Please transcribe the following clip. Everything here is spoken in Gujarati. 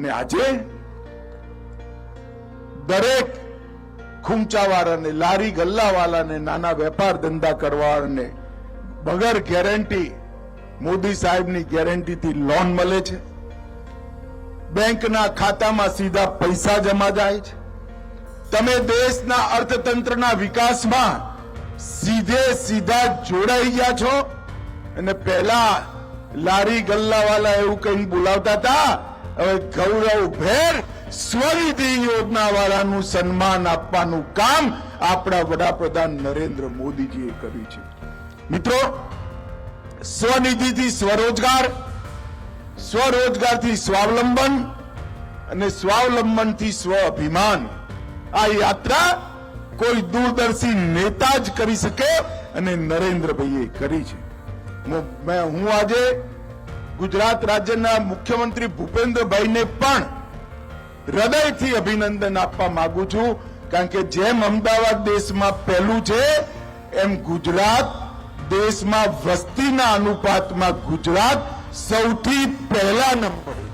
અને આજે દરેક ખૂંચાવાળાને, લારી ગલ્લાવાળાને, નાના વેપાર ધંધા કરવાને વગર ગેરંટી મોદી સાહેબની ગેરંટીથી લોન મળે છે. બેંકના ખાતામાં સીધા પૈસા જમા જાય છે. તમે દેશના અર્થતંત્રના વિકાસમાં સીધે સીધા જોડાઈ ગયા છો. અને પહેલા લારી ગલ્લાવાળા એવું કઈ બોલાવતા હતા? ગૌરવ ભેર સ્વનિધિ યોજના વાળાનું સન્માન આપવાનું કામ આપણા વડાપ્રધાન નરેન્દ્ર મોદીજીએ કર્યું છે. મિત્રો, સ્વનિધિથી સ્વરોજગાર, સ્વરોજગારથી સ્વાવલંબન અને સ્વાવલંબનથી સ્વ અભિમાન. આ યાત્રા કોઈ દૂરદર્શી નેતા જ કરી શકે અને નરેન્દ્રભાઈએ કરી છે. હું આજે ગુજરાત રાજ્યના મુખ્યમંત્રી ભૂપેન્દ્રભાઈને પણ હૃદયથી અભિનંદન આપવા માંગુ છું, કારણ કે જેમ અમદાવાદ દેશમાં પહેલું છે, એમ ગુજરાત દેશમાં વસ્તીના અનુપાતમાં ગુજરાત સૌથી પહેલા નંબરે